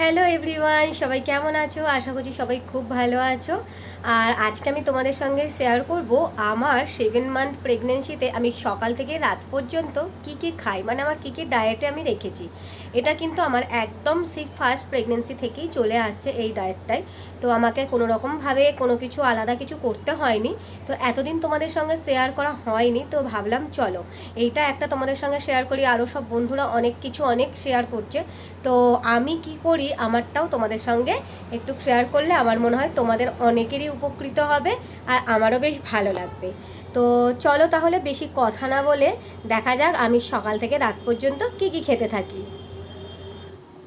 Hello everyone সবাই কেমন আছো? আশা করছি সবাই খুব ভালো আছো। আর আজকে আমি তোমাদের সঙ্গে শেয়ার করব আমার সেভেন মান্থ প্রেগনেন্সিতে আমি সকাল থেকে রাত পর্যন্ত কি কি খাই মানে আমার কি কি ডায়েটে আমি রেখেছি। এটা কিন্তু আমার একদম সেই ফার্স্ট প্রেগনেন্সি থেকেই চলে আসছে এই ডায়েটটাই তো আমাকে কোনো রকমভাবে কোনো কিছু আলাদা কিছু করতে হয়নি। তো এতদিন তোমাদের সঙ্গে শেয়ার করা হয়নি, তো ভাবলাম চলো। এইটা একটা তোমাদের সঙ্গে শেয়ার করি। আরও সব বন্ধুরা অনেক কিছু অনেক শেয়ার করছে। তো আমি কি করি আমারটাও তোমাদের সঙ্গে একটু শেয়ার করলে আমার মনে হয় তোমাদের অনেকেরই উপকৃত হবে আর আমারও বেশ ভালো লাগবে। তো চলো তাহলে বেশি কথা না বলে দেখা যাক আমি সকাল থেকে রাত পর্যন্ত কি কি খেতে থাকি।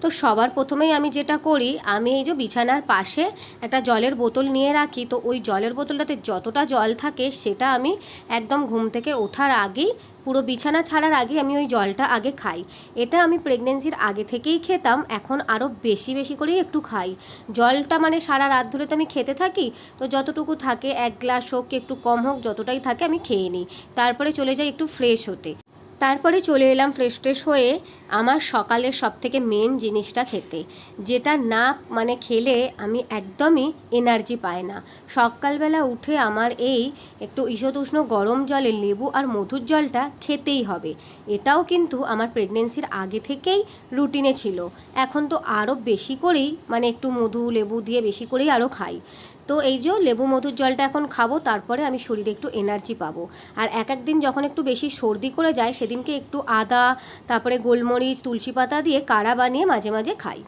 তো সবার প্রথমেই আমি যেটা করি, আমি এই যে বিছানার পাশে একটা জলের বোতল নিয়ে রাখি। তো ওই জলের বোতলটাতে যতটা জল থাকে সেটা আমি একদম ঘুম থেকে ওঠার আগেই, পুরো বিছানা ছাড়ার আগে আমি ওই জলটা আগে খাই। এটা আমি প্রেগনেন্সির আগে থেকেই খেতাম, এখন আরও বেশি বেশি করেই একটু খাই। জলটা মানে সারা রাত ধরে তো আমি খেতে থাকি, তো যতটুকু থাকে, এক গ্লাস হোক, একটু কম হোক, যতটাই থাকে আমি খেয়ে নিই। তারপরে চলে যাই একটু ফ্রেশ হতে। তারপরে চলে এলাম ফ্রেশ ট্রেশ হয়ে আমার সকালের সব থেকে মেন জিনিসটা খেতে। যেটা না মানে খেলে আমি একদমই এনার্জি পাই না। সকালবেলা উঠে আমার এই একটু ঈষদুষ্ণ গরম জলে লেবু আর মধুর জলটা খেতেই হবে। এটাও কিন্তু আমার প্রেগনেন্সির আগে থেকেই রুটিনে ছিল। এখন তো আরও বেশি করেই মানে একটু মধু, লেবু দিয়ে বেশি করেই আরও খাই। তো এই যে লেবু, মধুর জলটা এখন খাব, তারপরে আমি শরীরে একটু এনার্জি পাবো। আর এক এক দিন যখন একটু বেশি সর্দি করে যায় সেদিনকে একটু আদা, তারপরে গোলমরিচ, তুলসী পাতা দিয়ে কাড়া বানিয়ে মাঝে মাঝে খাই।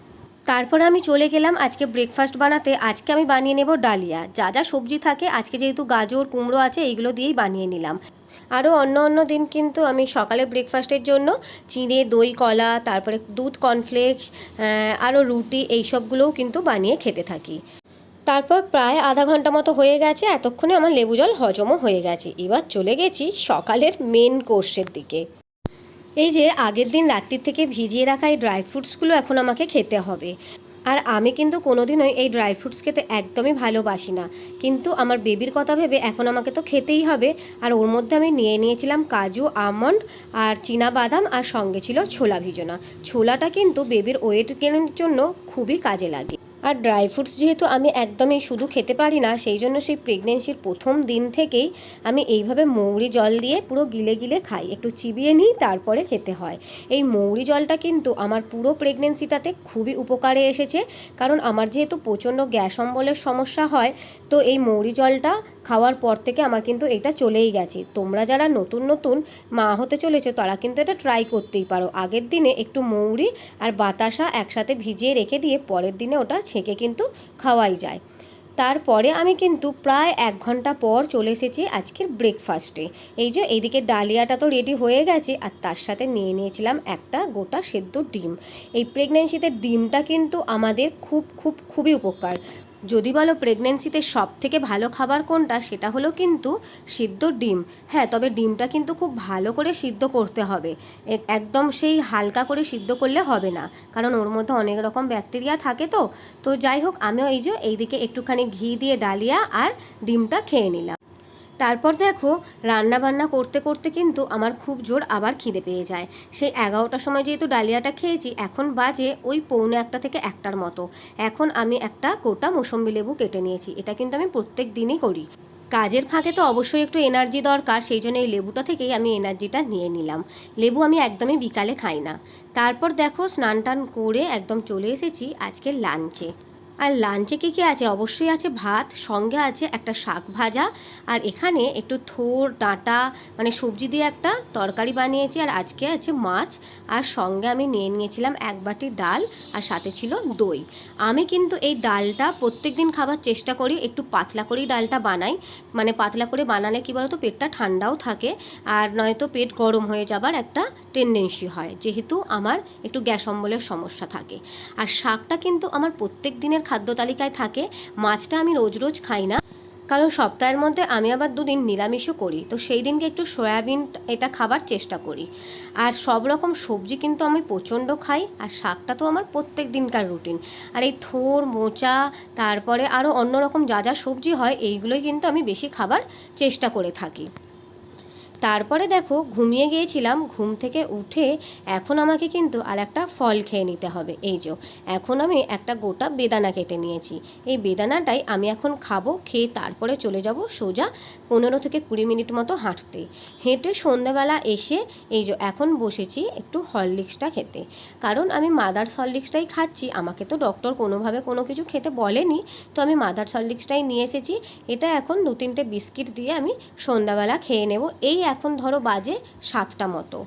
তারপরে আমি চলে গেলাম আজকে ব্রেকফাস্ট বানাতে। আজকে আমি বানিয়ে নেব ডালিয়া। যা যা সবজি থাকে, আজকে যেহেতু গাজর, কুমড়ো আছে, এইগুলো দিয়েই বানিয়ে নিলাম। আরও অন্য অন্য দিন কিন্তু আমি সকালে ব্রেকফাস্টের জন্য চিঁড়ে, দই, কলা, তারপরে দুধ কর্নফ্লেক্স আরও রুটি এইসবগুলোও কিন্তু বানিয়ে খেতে থাকি। তারপর প্রায় আধা ঘণ্টা মতো হয়ে গেছে, এতক্ষণে আমার লেবু জল হজমও হয়ে গেছে। এবার চলে গেছি সকালের মেন কোর্সের দিকে। এই যে আগের দিন রাত্রির থেকে ভিজিয়ে রাখা এই ড্রাই ফ্রুটসগুলো এখন আমাকে খেতে হবে। আর আমি কিন্তু কোনোদিনই এই ড্রাই ফ্রুটস খেতে একদমই ভালোবাসি না। কিন্তু আমার বেবির কথা ভেবে এখন আমাকে তো খেতেই হবে। আর ওর মধ্যে আমি নিয়ে নিয়েছিলাম কাজু, আমন্ড আর চীনা বাদাম আর সঙ্গে ছিল ছোলা ভিজোনা। ছোলাটা কিন্তু বেবির ওয়েট গেনের জন্য খুবই কাজে লাগে। আর ড্রাই ফ্রুটস যেহেতু আমি একদমই শুধু খেতে পারি না, সেই জন্য সেই প্রেগনেন্সির প্রথম দিন থেকেই আমি এইভাবে মৌরি জল দিয়ে পুরো গিলে গিলে খাই। একটু চিবিয়ে নিই, তারপরে খেতে হয়। এই মৌরি জলটা কিন্তু আমার পুরো প্রেগনেন্সিটাতে খুবই উপকারে এসেছে। কারণ আমার যেহেতু প্রচণ্ড গ্যাস অম্বলের সমস্যা হয়, তো এই মৌরি জলটা খাওয়ার পর থেকে আমার কিন্তু এটা চলেই গেছে। তোমরা যারা নতুন নতুন মা হতে চলেছে, তারা কিন্তু এটা ট্রাই করতেই পারো। আগের দিনে একটু মৌরি আর বাতাসা একসাথে ভিজিয়ে রেখে দিয়ে পরের দিনে ওটা ছেঁকে কিন্তু খাওয়াই যায়। তারপরে আমি কিন্তু প্রায় এক ঘণ্টা পর চলে এসেছি আজকের ব্রেকফাস্টে এই যে এইদিকে ডালিয়াটা তো রেডি হয়ে গেছে আর তার সাথে নিয়ে নিয়েছিলাম একটা গোটা সেদ্ধ ডিম। এই প্রেগনেন্সিতে ডিমটা কিন্তু আমাদের খুব খুব, খুবই উপকার। যদি বলো প্রেগনেন্সিতে সব থেকে ভালো খাবার কোনটা, সেটা হলো কিন্তু সিদ্ধ ডিম। হ্যাঁ তবে ডিমটা কিন্তু খুব ভালো করে সিদ্ধ করতে হবে। একদম সেই হালকা করে সিদ্ধ করলে হবে না। কারণ ওর মধ্যে অনেক রকম ব্যাকটেরিয়া থাকে তো। তো যাই হোক, আমিও এই যে এইদিকে একটুখানি ঘি দিয়ে ডালিয়া আর ডিমটা খেয়ে নিলাম। তারপর দেখো রান্না বান্না করতে করতে কিন্তু আমার খুব জোর আবার খিদে পেয়ে যায়। সেই এগারোটার সময় যেহেতু ডালিয়াটা খেয়েছি, এখন বাজে ওই পৌনে একটা থেকে একটার মতো। এখন আমি একটা গোটা মোসম্বি লেবু কেটে নিয়েছি, এটা কিন্তু আমি প্রত্যেক দিনই করি। কাজের ফাঁকে তো অবশ্যই একটু এনার্জি দরকার, সেই জন্য এই লেবুটা থেকেই আমি এনার্জিটা নিয়ে নিলাম। লেবু আমি একদমই বিকালে খাই না। তারপর দেখো, স্নান টান করে একদম চলে এসেছি আজকে লাঞ্চে আর লাঞ্চে কী কী আছে? অবশ্যই আছে ভাত, সঙ্গে আছে একটা শাক ভাজা, আর এখানে একটু থোর, ডাঁটা মানে সবজি দিয়ে একটা তরকারি বানিয়েছি, আর আজকে আছে মাছ, আর সঙ্গে আমি নিয়ে নিয়েছিলাম এক বাটি ডাল, আর সাথে ছিল দই। আমি কিন্তু এই ডালটা প্রত্যেক দিন খাবার চেষ্টা করি, একটু পাতলা করেই ডালটা বানাই। মানে পাতলা করে বানালে কী বলতো? পেটটা ঠান্ডাও থাকে, আর নয়তো পেট গরম হয়ে যাবার একটা টেন্ডেন্সি হয়, যেহেতু আমার একটু গ্যাস অম্বলের সমস্যা থাকে। আর শাকটা কিন্তু আমার প্রত্যেক দিনের খাদ্য তালিকায় থাকে, মাছটা আমি রোজ রোজ খাই না। কারণ সপ্তাহের মধ্যে আমি আবার দুদিন নিরামিষও করি, তো সেই দিনকে একটু সয়াবিন এটা খাবার চেষ্টা করি। আর সব রকম সবজি কিন্তু আমি প্রচণ্ড খাই, আর শাকটা তো আমার প্রত্যেক দিনকার রুটিন আর এই থোর, মোচা, তারপরে আরও অন্য রকম যা যা সবজি হয়, এইগুলোই কিন্তু আমি বেশি খাবার চেষ্টা করে থাকি। তারপরে দেখো, ঘুমিয়ে গিয়েছিলাম, ঘুম থেকে উঠে এখন আমাকে কিন্তু আর একটা ফল খেয়ে নিতে হবে। এই যে, এখন আমি একটা গোটা বেদানা কেটে নিয়েছি। এই বেদানাটাই আমি এখন খাব, খেয়ে তারপরে চলে যাব সোজা পনেরো থেকে কুড়ি মিনিট মতো হাঁটতে। হেঁটে সন্ধ্যাবেলা এসে এই যে, এখন বসেছি একটু হরলিক্সটা খেতে। কারণ আমি মাদার হরলিক্সটাই খাচ্ছি, আমাকে তো ডক্টর কোনোভাবে কোনো কিছু খেতে বলেনি। তো আমি মাদার হরলিক্সটাই নিয়ে এসেছি। এটা এখন দু তিনটে বিস্কিট দিয়ে আমি সন্ধ্যাবেলা খেয়ে নেব। এই এখন ধরো বাজে সাতটা মতো।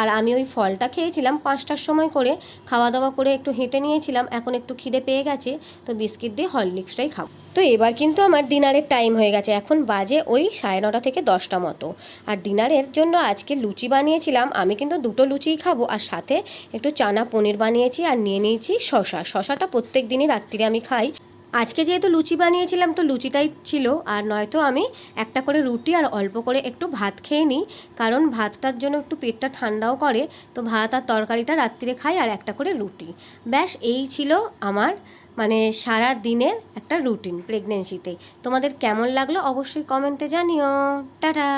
আর আমি ওই ফলটা খেয়েছিলাম পাঁচটার সময় করে খাওয়া দাওয়া করে একটু হেঁটে নিয়েছিলাম, এখন একটু খিদে পেয়ে গেছে, তো বিস্কিট দিয়ে হরলিক্সটাই খাব। তো এবার কিন্তু আমার ডিনারের টাইম হয়ে গেছে, এখন বাজে ওই সাড়ে নটা থেকে দশটা মতো। আর ডিনারের জন্য আজকে লুচি বানিয়েছিলাম, আমি কিন্তু দুটো লুচিই খাব, আর সাথে একটু চানা পনির বানিয়েছি, আর নিয়ে নিয়েছি শশা শশাটা প্রত্যেক দিনই রাত্রিরে আমি খাই। আজকে যেহেতু লুচি বানিয়েছিলাম, তো লুচিটাই ছিল। আর নয়তো আমি একটা করে রুটি আর অল্প করে একটু ভাত খেয়ে নিই। কারণ ভাতটার জন্য একটু পেটটা ঠান্ডাও করে, তো ভাত আর তরকারিটা রাত্রিরে খাই আর একটা করে রুটি। ব্যাস, এই ছিল আমার মানে সারা দিনের একটা রুটিন প্রেগনেন্সিতে। তোমাদের কেমন লাগল অবশ্যই কমেন্টে জানিও। টাটা!